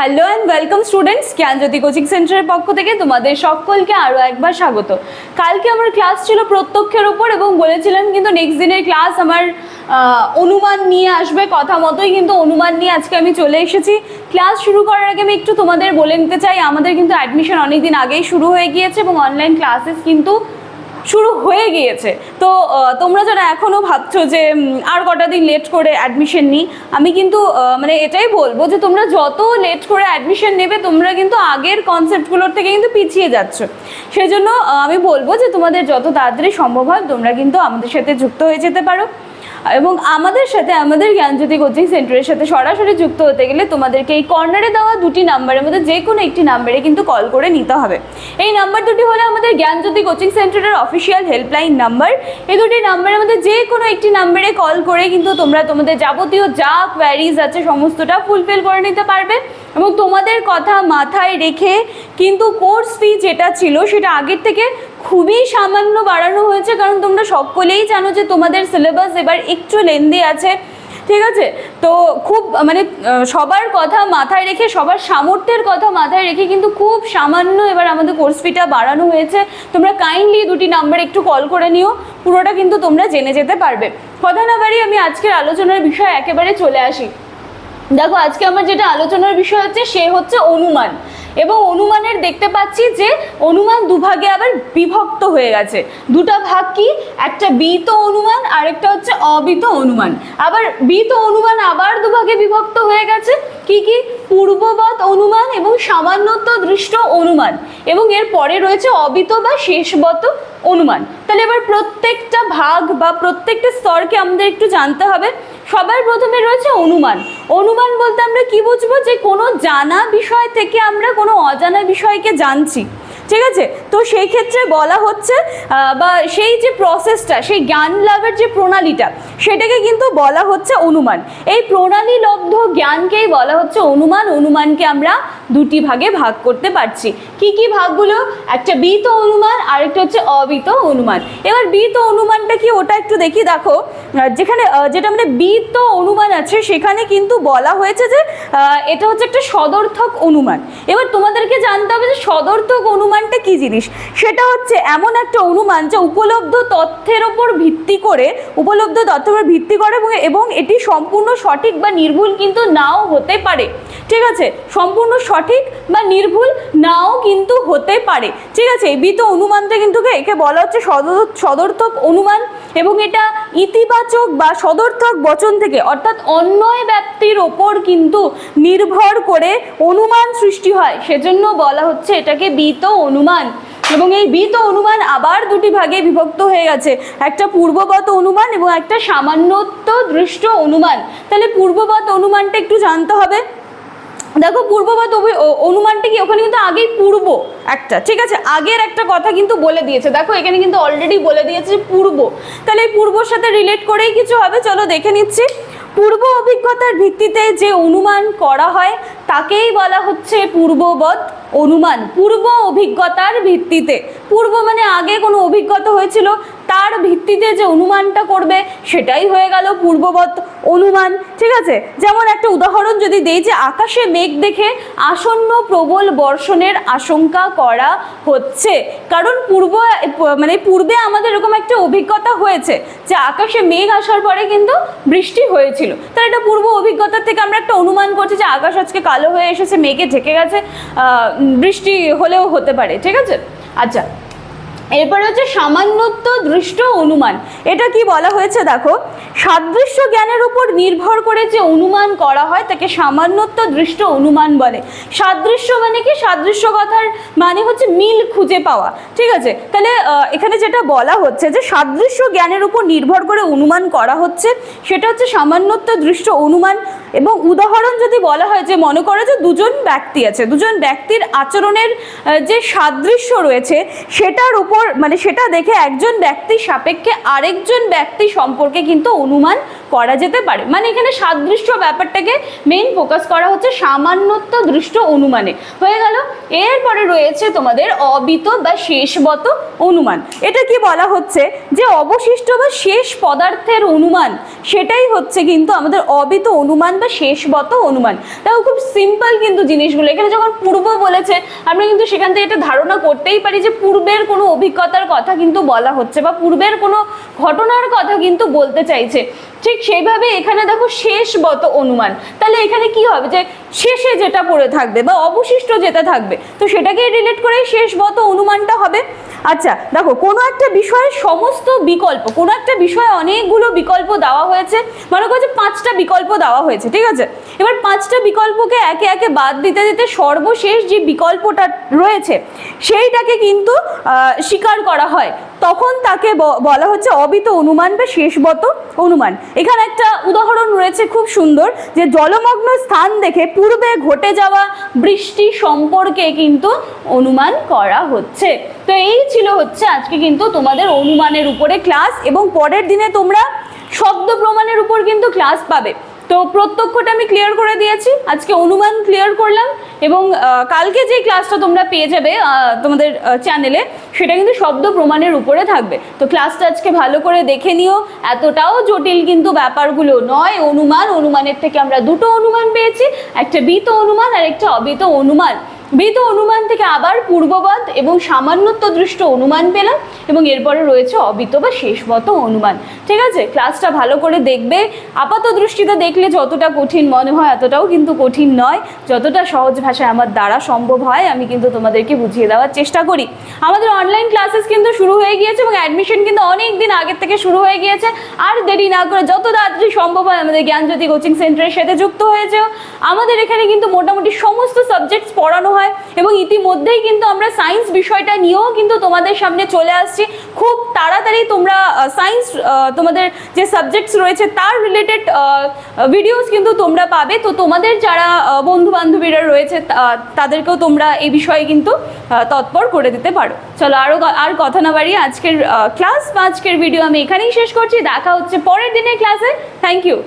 Hello and welcome students Gyanjyoti coaching সেন্টারের পক্ষ থেকে তোমাদের সকলকে আরও একবার স্বাগত। কালকে আমার ক্লাস ছিল প্রত্যক্ষের ওপর এবং বলেছিলাম কিন্তু নেক্সট দিনের ক্লাস আমার অনুমান নিয়ে আসবে কথা মতোই কিন্তু অনুমান নিয়ে আজকে আমি চলে এসেছি। ক্লাস শুরু করার আগে আমি একটু তোমাদের বলে নিতে চাই, আমাদের কিন্তু অ্যাডমিশন অনেক দিন আগেই শুরু হয়ে গিয়েছে এবং অনলাইন ক্লাসেস কিন্তু শুরু হয়ে গিয়েছে। তো তোমরা যারা এখনও ভাবছ যে আর কটা দিন লেট করে অ্যাডমিশন নিই আমি কিন্তু মানে এটাই বলব যে, তোমরা যত লেট করে অ্যাডমিশন নেবে, তোমরা কিন্তু আগের কনসেপ্টগুলোর থেকে কিন্তু পিছিয়ে যাচ্ছ। সেজন্য আমি বলব যে, তোমাদের যত তাড়াতাড়ি সম্ভব হয়, তোমরা কিন্তু আমাদের সাথে যুক্ত হয়ে যেতে পারো। এবং আমাদের সাথে আমাদের জ্ঞানজ্যোতি কোচিং সেন্টারের সাথে সরাসরি যুক্ত হতে গেলে তোমাদেরকে এই কর্নারে দেওয়া দুটি নাম্বারের মধ্যে যে কোনো একটি নাম্বারে কিন্তু কল করে নিতে হবে। এই নাম্বার দুটি হলো আমাদের জ্ঞানজ্যোতি কোচিং সেন্টারের অফিসিয়াল হেল্পলাইন নাম্বার। এই দুটি নাম্বারের মধ্যে যে কোনো একটি নাম্বারে কল করে কিন্তু তোমরা তোমাদের যাবতীয় যা কোয়ারিজ আছে সমস্তটা ফুলফিল করে নিতে পারবে এবং তোমাদের কথা মাথায় রেখে কিন্তু কোর্স ফি যেটা ছিল সেটা আগের থেকে খুবই সামান্য বাড়ানো হয়েছে, কারণ তোমরা সকলেই জানো যে তোমাদের সিলেবাস এবার একটু লেন্দি আছে, ঠিক আছে? তো খুব মানে সবার কথা মাথায় রেখে, সবার সামর্থ্যের কথা মাথায় রেখে কিন্তু খুব সামান্য এবার আমাদের কোর্স ফিটা বাড়ানো হয়েছে। তোমরা কাইন্ডলি দুটি নাম্বার একটু কল করে নিও, পুরোটা কিন্তু তোমরা জেনে যেতে পারবে। কথা না বাড়ি আমি আজকের আলোচনার বিষয়ে একেবারে চলে আসি। দেখো, আজকে আমার যেটা আলোচনার বিষয় হচ্ছে, সে হচ্ছে অনুমান। এবং অনুমানের দেখতে পাচ্ছি যে, অনুমান দুভাগে আবার বিভক্ত হয়ে গেছে। দুটা ভাগ কি? একটা বিত অনুমান আর একটা হচ্ছে অবিত অনুমান। আবার বিত অনুমান আবার দুভাগে বিভক্ত হয়ে গেছে। কি কি? পূর্ববৎ অনুমান এবং সামান্যত্ব দৃষ্ট অনুমান। এবং এর পরে রয়েছে অবিত বা শেষবত অনুমান। তাহলে এবার প্রত্যেকটা ভাগ বা প্রত্যেকটা স্তরকে আমাদের একটু জানতে হবে। সবার প্রথমে রয়েছে অনুমান। অনুমান বলতে আমরা কি বুঝব? যে কোনো জানা বিষয় থেকে আমরা কোনো অজানা বিষয়কে জানছি। ঠিক আছে? তো সেই ক্ষেত্রে বলা হচ্ছে বা সেই যে প্রসেসটা সেই জ্ঞান লাভের যে প্রণালীটা, সেটাকে কিন্তু বলা হচ্ছে অনুমান। এই প্রণালী লব্ধ জ্ঞানকেই বলা হচ্ছে অনুমান। অনুমানকে আমরা দুটি ভাগে ভাগ করতে পারছি। কি কি ভাগগুলো? একটা বিত অনুমান আর একটা হচ্ছে অবিত অনুমান। এবার বিত অনুমানটা কি? ওটা একটু দেখি, দেখো। যেখানে যেটা মানে বিত অনুমান আছে, সেখানে কিন্তু বলা হয়েছে যে এটা হচ্ছে একটা সদর্থক অনুমান। এবার তোমাদেরকে জানতে হবে যে সদর্থক অনুমানটা কি জিনিস? সেটা হচ্ছে এমন একটা অনুমান যা উপলব্ধ তথ্যের ওপর ভিত্তি করে, উপলব্ধ তথ্যের উপর ভিত্তি করে এবং এটি সম্পূর্ণ সঠিক বা নির্ভুল কিন্তু নাও হতে পারে। ঠিক আছে? সম্পূর্ণ সঠিক বা নির্ভুল নাও কিন্তু হতে পারে। ঠিক আছে? এই বিত অনুমানটা কিন্তু একে বলা হচ্ছে সদর সদর্থক অনুমান এবং এটা ইতিবাচক বা সদর্থক বচন থেকে, অর্থাৎ অন্যয় ব্যক্তির ওপর কিন্তু নির্ভর করে অনুমান সৃষ্টি হয়। সেজন্য বলা হচ্ছে এটাকে বিত অনুমান। এবং এই বিত অনুমান আবার দুটি ভাগে বিভক্ত হয়ে গেছে। একটা পূর্ববত অনুমান এবং একটা সামান্যত্ব দৃষ্ট অনুমান। তাহলে পূর্ববত অনুমানটা একটু জানতে হবে। দেখো পূর্ববত অনুমানটা কি? ওখানে কিন্তু আগেই পূর্ব একটা, ঠিক আছে? আগের একটা কথা কিন্তু বলে দিয়েছে। দেখো, এখানে কিন্তু অলরেডি বলে দিয়েছে পূর্ব। তাহলে এই পূর্বর সাথে রিলেট করেই কিছু হবে। চলো দেখে নিচ্ছি। পূর্ব অভিজ্ঞতার ভিত্তিতে যে অনুমান করা হয়, তাকেই বলা হচ্ছে পূর্ববৎ অনুমান, পূর্ব অভিজ্ঞতার ভিত্তিতে। পূর্ব মানে আগে কোনো অভিজ্ঞতা হয়েছিল তার ভিত্তিতে যে অনুমানটা করবে, সেটাই হয়ে গেল পূর্ববৎ অনুমান। ঠিক আছে? যেমন একটা উদাহরণ যদি দেই যে আকাশে মেঘ দেখে আসন্ন প্রবল বর্ষণের আশঙ্কা করা হচ্ছে। কারণ পূর্ব মানে পূর্বে আমাদের এরকম একটা অভিজ্ঞতা হয়েছে যে আকাশে মেঘ আসার পরে কিন্তু বৃষ্টি হয়েছিল। তার এটা পূর্ব অভিজ্ঞতার থেকে আমরা একটা অনুমান করছি যে আকাশ আজকে কালো হয়ে এসেছে, মেঘে ঢেকে গেছে বৃষ্টি হলেও হতে পারে। ঠিক আছে? আচ্ছা এরপরে হচ্ছে সামান্যত্ব দৃষ্ট অনুমান। এটা কি বলা হয়েছে দেখো? সাদৃশ্য জ্ঞানের উপর নির্ভর করে যে অনুমান করা হয়, তাকে সামান্যত্ব দৃষ্ট অনুমান বলে। সাদৃশ্য মানে কি? সাদৃশ্য কথার মানে হচ্ছে মিল খুঁজে পাওয়া। ঠিক আছে? তাহলে এখানে যেটা বলা হচ্ছে যে সাদৃশ্য জ্ঞানের উপর নির্ভর করে অনুমান করা হচ্ছে, সেটা হচ্ছে সামান্যত্ব দৃষ্ট অনুমান। এবং উদাহরণ যদি বলা হয় যে, মনে করো যে দুজন ব্যক্তি আছে, দুজন ব্যক্তির আচরণের যে সাদৃশ্য রয়েছে, সেটার উপর মানে সেটা দেখে একজন ব্যক্তি সাপেক্ষে আরেকজন ব্যক্তি সম্পর্কে কিন্তু অনুমান করা যেতে পারে। মানে এখানে সাদৃশ্য ব্যাপারটাকে মেইন ফোকাস করা হচ্ছে সামান্যত্ব দৃষ্ট অনুমানে। হয়ে গেল। এরপরে রয়েছে তোমাদের অবিত বা শেষবত অনুমান। এটা কি বলা হচ্ছে? যে অবশিষ্ট বা শেষ পদার্থের অনুমান, সেটাই হচ্ছে কিন্তু আমাদের অবিত অনুমান বা শেষবত অনুমান। তাও খুব সিম্পল কিন্তু জিনিসগুলো। এখানে যখন পূর্ব বলেছে, আমরা কিন্তু সেখান থেকে এটা ধারণা করতেই পারি যে পূর্বের কোনো অভিজ্ঞতার কথা কিন্তু বলা হচ্ছে বা পূর্বের কোনো ঘটনার কথা কিন্তু বলতে চাইছে। ঠিক সেইভাবে এখানে দেখো শেষবত অনুমান। তাহলে এখানে কি হবে? যে শেষে যেটা পড়ে থাকবে বা অবশিষ্ট যেটা থাকবে, তো সেটাকে রিলেট করেই শেষবত অনুমানটা হবে। আচ্ছা দেখো, কোনো একটা বিষয়ের সমস্ত বিকল্প, কোনো একটা বিষয়ে অনেকগুলো বিকল্প দেওয়া হয়েছে। মনে করো যে পাঁচটা বিকল্প দেওয়া হয়েছে, ঠিক আছে? এবার পাঁচটা বিকল্পকে একে একে বাদ দিতে দিতে সর্বশেষ যে বিকল্পটা রয়েছে, সেইটাকে কিন্তু স্বীকার করা হয়। তখন তাকে বলা হচ্ছে অবিত অনুমান বা শেষবত অনুমান। এখানে একটা উদাহরণ রয়েছে খুব সুন্দর, যে জলমগ্ন স্থান দেখে পূর্বে ঘটে যাওয়া বৃষ্টি সম্পর্কে কিন্তু অনুমান করা হচ্ছে। তো এই ছিল হচ্ছে আজকে কিন্তু তোমাদের অনুমানের উপরে ক্লাস এবং পরের দিনে তোমরা শব্দ প্রমাণের উপর কিন্তু ক্লাস পাবে। তো প্রত্যক্ষটা আমি ক্লিয়ার করে দিয়েছি, আজকে অনুমান ক্লিয়ার করলাম এবং কালকে যে ক্লাসটা তোমরা পেয়ে যাবে তোমাদের চ্যানেলে সেটা কিন্তু শব্দ প্রমাণের উপরে থাকবে। তো ক্লাসটা আজকে ভালো করে দেখে নিও, এতটাও জটিল কিন্তু ব্যাপারগুলো নয়, অনুমান, অনুমানের থেকে আমরা দুটো অনুমান পেয়েছি, একটা বিত অনুমান আর একটা অবিত অনুমান। বিত অনুমান থেকে আবার পূর্ববৎ এবং সামান্যত্ব দৃষ্ট অনুমান পেলাম এবং এরপরে রয়েছে অবিত বা শেষবত অনুমান। ঠিক আছে? ক্লাসটা ভালো করে দেখবে। আপাত দৃষ্টিতে দেখলে যতটা কঠিন মনে হয় এতটাও কিন্তু কঠিন নয়। যতটা সহজ ভাষায় আমার দ্বারা সম্ভব হয়, আমি কিন্তু তোমাদেরকে বুঝিয়ে দেওয়ার চেষ্টা করি। আমাদের অনলাইন ক্লাসেস কিন্তু শুরু হয়ে গিয়েছে এবং অ্যাডমিশন কিন্তু অনেক দিন আগের থেকে শুরু হয়ে গিয়েছে। আর দেরি না করে যত তাড়াতাড়ি সম্ভব হয়, আমাদের জ্ঞানজ্যোতি কোচিং সেন্টারের সাথে যুক্ত হয়েছে আমাদের এখানে কিন্তু মোটামুটি সমস্ত সাবজেক্টস পড়ানো হয় এবং ইতিমধ্যেই কিন্তু আমরা সায়েন্স বিষয়টা নিয়েও কিন্তু তোমাদের সামনে চলে আসছি। খুব তাড়াতাড়ি তোমরা সায়েন্স তোমাদের যে সাবজেক্টস রয়েছে তার রিলেটেড ভিডিওস কিন্তু তোমরা পাবে। তো তোমাদের যারা বন্ধু বান্ধবীরা রয়েছে তাদেরকেও তোমরা এই বিষয়ে কিন্তু তৎপর করে দিতে পারো। চলো আরও আর কথা না বাড়িয়ে আজকের ক্লাস বা আজকের ভিডিও আমি এখানেই শেষ করছি। দেখা হচ্ছে পরের দিনের ক্লাসে থ্যাংক ইউ